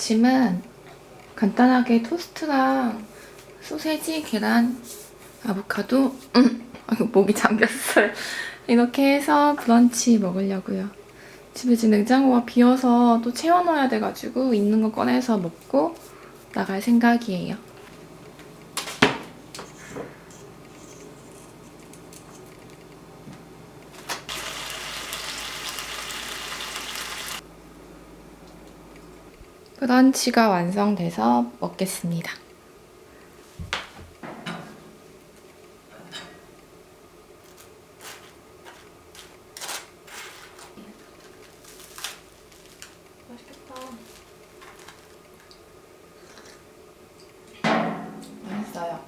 아침은 간단하게 토스트랑 소세지, 계란, 아보카도, 음, 아이고, 목이 잠겼어요. 이렇게 해서 브런치 먹으려고요. 집에 지금 냉장고가 비어서 또 채워넣어야 돼가지고 있는 거 꺼내서 먹고 나갈 생각이에요. 브런치가 완성돼서 먹겠습니다. 맛있어요.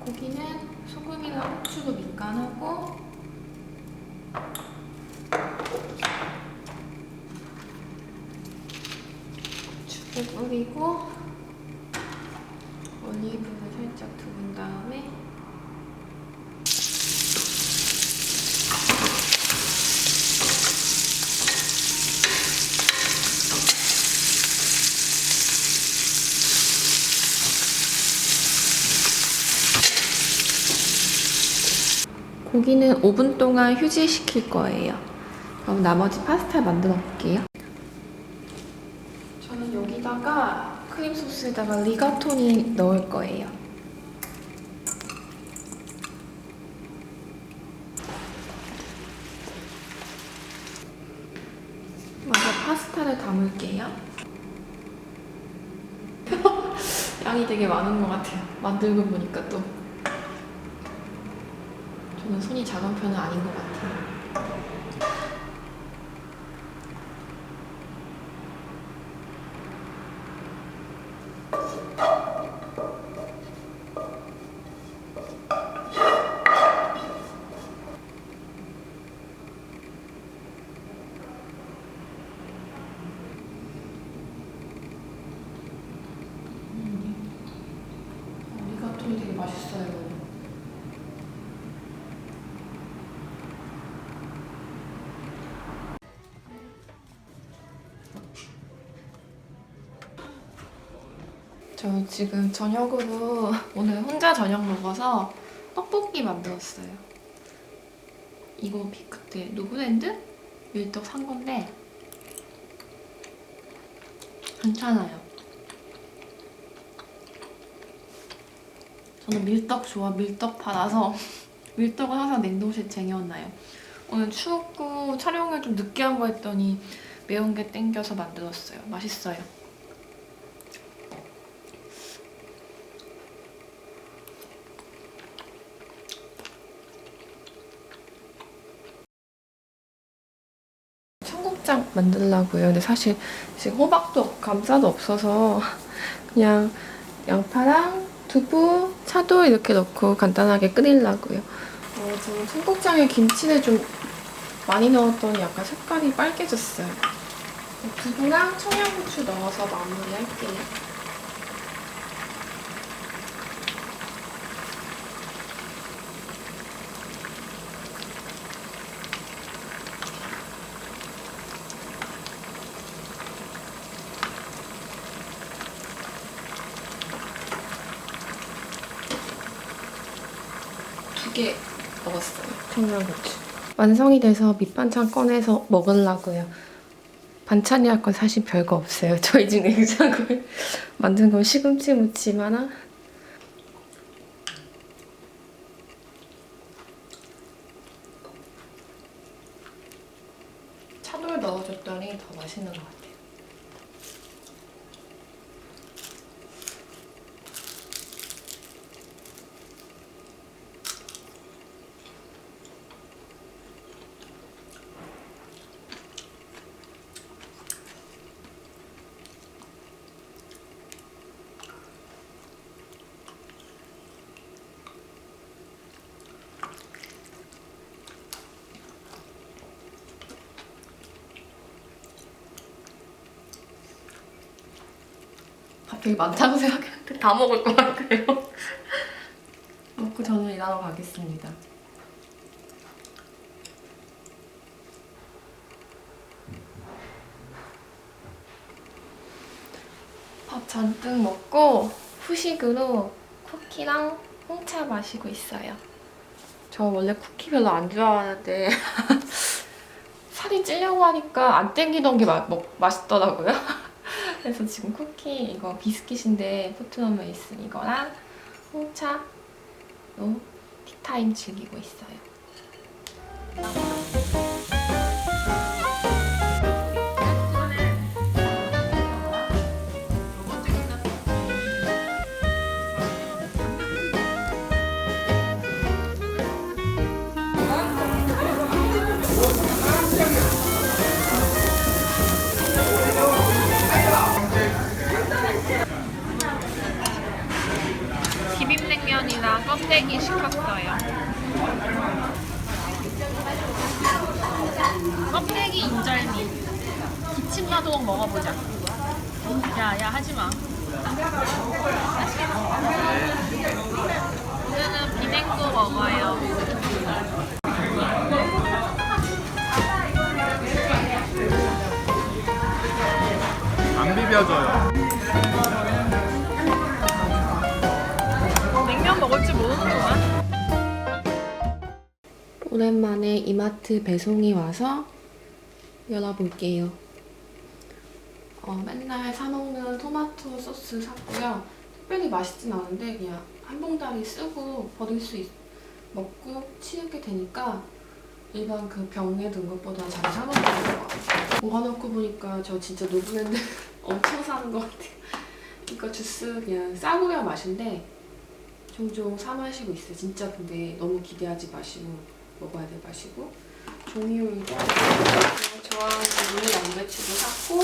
고기는 소금이나 후추로 밑간하고 고추를 뿌리고 올리브를 살짝 두른 다음에 고기는 5분 동안 휴지시킬 거예요. 그럼 나머지 파스타 만들어 볼게요. 저는 여기다가 크림 소스에다가 리가토니 넣을 거예요. 먼저 파스타를 담을게요. 양이 되게 많은 것 같아요. 만들고 보니까 또. 손이 작은 편은 아닌 것 같아요. 음. 리가톤이 되게 맛있어요. 저 지금 저녁으로 오늘 혼자 저녁 먹어서 떡볶이 만들었어요. 이거 비- 그때 누구랜드 밀떡 산 건데 괜찮아요. 저는 밀떡 좋아 밀떡 받아서 밀떡은 항상 냉동실에 쟁여놔요. 오늘 추웠고 촬영을 좀 늦게 한 거 했더니 매운 게 땡겨서 만들었어요. 맛있어요. 청국장 만들려고요. 근데 사실 지금 호박도 감자도 없어서 그냥 양파랑 두부, 차도 이렇게 넣고 간단하게 끓이려고요. 어, 저는 청국장에 김치를 좀 많이 넣었더니 약간 색깔이 빨개졌어요. 두부랑 청양고추 넣어서 마무리할게요. 두 개 먹었어요. 청양고추. 완성이 돼서 밑반찬 꺼내서 먹으려고요. 반찬이 할 건 사실 별거 없어요. 저희 집 냉장고에 만든 건 시금치 무침 하나. 차돌 넣어줬더니 더 맛있는 것 같아요. 되게 많다고 생각했는데 다 먹을 것 같아요. 먹고 저는 일하러 가겠습니다. 밥 잔뜩 먹고 후식으로 쿠키랑 홍차 마시고 있어요. 저 원래 쿠키 별로 안 좋아하는데 살이 찌려고 하니까 안 땡기던 게 마, 먹, 맛있더라고요. 그래서 지금 쿠키 이거 비스킷인데 포트넘에 있은 이거랑 홍차로 티타임 즐기고 있어요. 껍데기 시켰어요. 껍데기 인절미. 기침마동 먹어보자. 야, 야, 하지 마. 오늘은 비냉도 먹어요. 안 비벼져요. 먹을 줄 모르는구만. 오랜만에 이마트 배송이 와서 열어볼게요. 어, 맨날 사먹는 토마토 소스 샀고요. 특별히 맛있진 않은데 그냥 한 봉다리 쓰고 버릴 수 있, 먹고 치우게 되니까 일반 그 병에 든 것보다 잘 사먹는 것 같아요. 모아놓고 보니까 저 진짜 노브랜드 엄청 사는 것 같아요. 이거 주스 그냥 싸구려 맛인데 종종 사 마시고 있어요. 진짜 근데 너무 기대하지 마시고 먹어야 될 맛이고 종이용이도 좋아하는 물 양배추도 샀고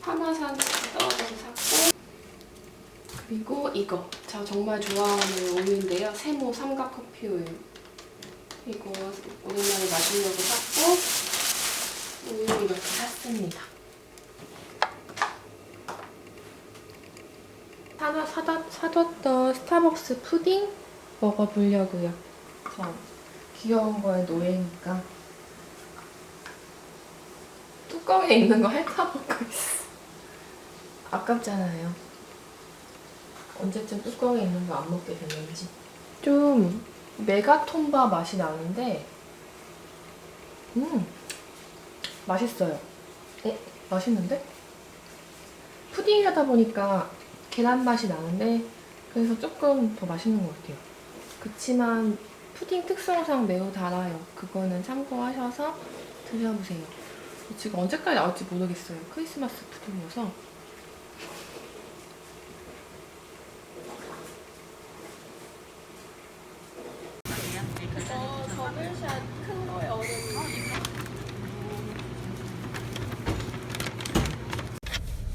파마산 떨어져서 샀고 그리고 이거 제가 정말 좋아하는 우유인데요. 세모 삼각 커피 우유 이거 오랜만에 마시려고 샀고 우유 이렇게 샀습니다. 사다, 사다, 사뒀던 스타벅스 푸딩 먹어보려고요. 저 귀여운 거에 노예니까 뚜껑에 있는 거 핥아먹고 있어. 아깝잖아요. 언제쯤 뚜껑에 있는 거 안 먹게 되는지. 좀 메가톤바 맛이 나는데 음 맛있어요. 어? 맛있는데? 푸딩이다 보니까 계란 맛이 나는데 그래서 조금 더 맛있는 것 같아요. 그치만 푸딩 특성상 매우 달아요. 그거는 참고하셔서 드셔보세요. 지금 언제까지 나올지 모르겠어요. 크리스마스 푸딩이어서.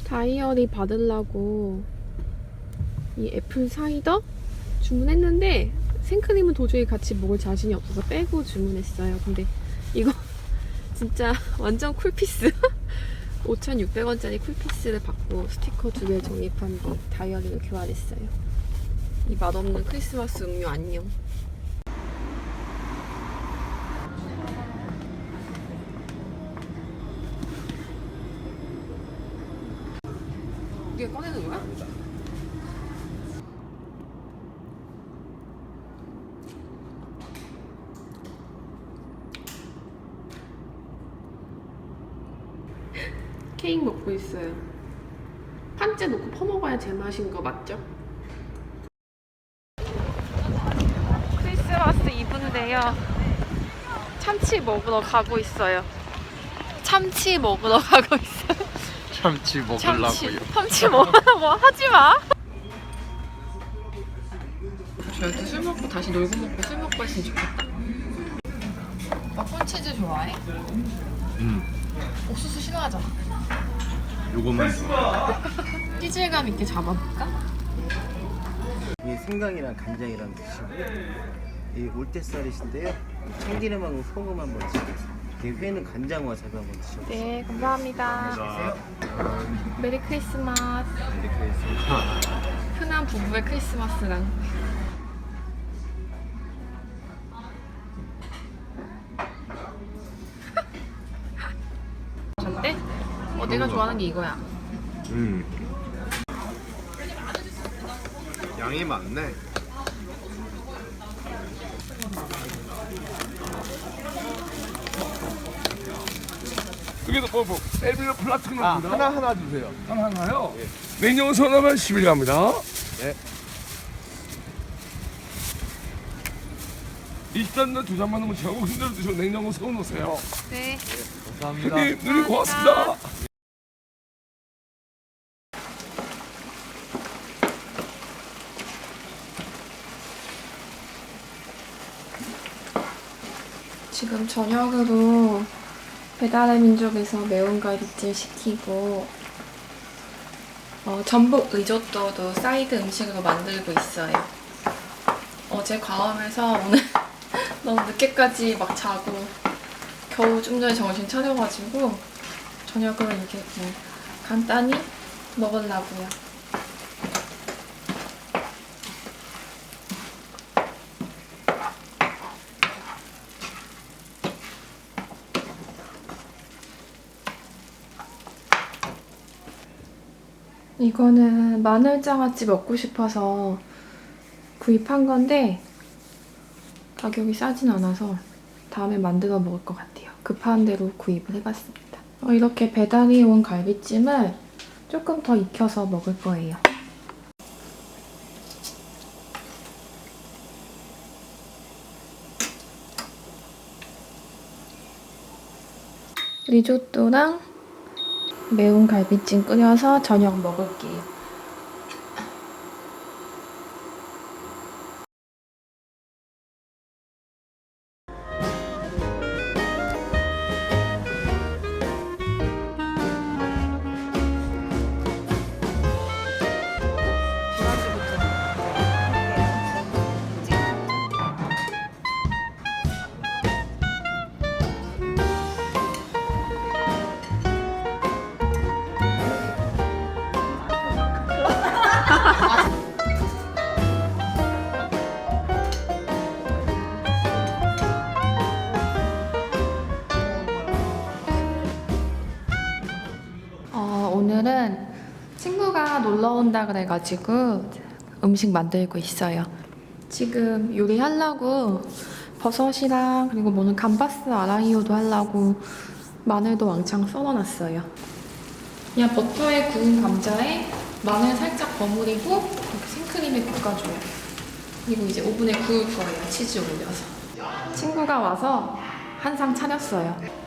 다이어리 받으려고 이 애플 사이더 주문했는데 생크림은 도저히 같이 먹을 자신이 없어서 빼고 주문했어요. 근데 이거 진짜 완전 쿨피스. 5,600원짜리 쿨피스를 받고 스티커 두개 적립한 뒤 다이어리를 교환했어요. 이 맛없는 크리스마스 음료 안녕. 이게 꺼내는 거야? 케이크 먹고 있어요. 판째 놓고 퍼먹어야 제맛인 거 맞죠? 크리스마스 이브인데요. 참치 먹으러 가고 있어요. 참치 먹으러 가고 있어요. 참치 참치, 먹으려고요. 참치 먹으라고 하지 마. 저희도 술 먹고 다시 놀고 먹고 술 먹고 했으면 좋겠다. 오빠 콘치즈 좋아해? 음, 옥수수 싫어하잖아. 요거만. 찌질감 있게 잡아볼까? 이 생강이랑 간장이랑 드시고 이 올대살이신데요. 참기름하고 소금 한번 드시겠습니다. 그 회는 간장과 잡아 한번 드셔보세요. 네, 감사합니다. 메리 크리스마스. 흔한 부부의 크리스마스랑. 어, 내가 좋아하는 게 이거야. 음. 양이 많네. 여기도 뭐, 뭐, 에비로 플라팅으로 아, 하나 하나 주세요. 하나 하나요? 냉장고 서너면 10일 갑니다. 네. 20단나 두 잔만 넣으면 최고 힘들어 드시고 냉장고 세워놓으세요. 네. 감사합니다. 형님, 누님 고맙습니다. 지금 저녁으로 배달의 민족에서 매운 갈비찜 시키고 어, 전복 리조또도 사이드 음식으로 만들고 있어요. 어제 과음해서 오늘 너무 늦게까지 막 자고 겨우 좀 전에 정신 차려가지고 저녁을 이렇게 뭐 간단히 먹으려고요. 이거는 마늘장아찌 먹고 싶어서 구입한 건데 가격이 싸진 않아서 다음에 만들어 먹을 것 같아요. 급한 대로 구입을 해봤습니다. 어, 이렇게 배달이 온 갈비찜을 조금 더 익혀서 먹을 거예요. 리조또랑 매운 갈비찜 끓여서 저녁 먹을게요. 온다 그래가지고 음식 만들고 있어요. 지금 요리하려고 버섯이랑 그리고 뭐는 감바스 아라이오도 하려고 마늘도 왕창 썰어놨어요. 그냥 버터에 구운 감자에 마늘 살짝 버무리고 이렇게 생크림에 볶아줘요. 그리고 이제 오븐에 구울 거예요. 치즈 올려서. 친구가 와서 한상 차렸어요.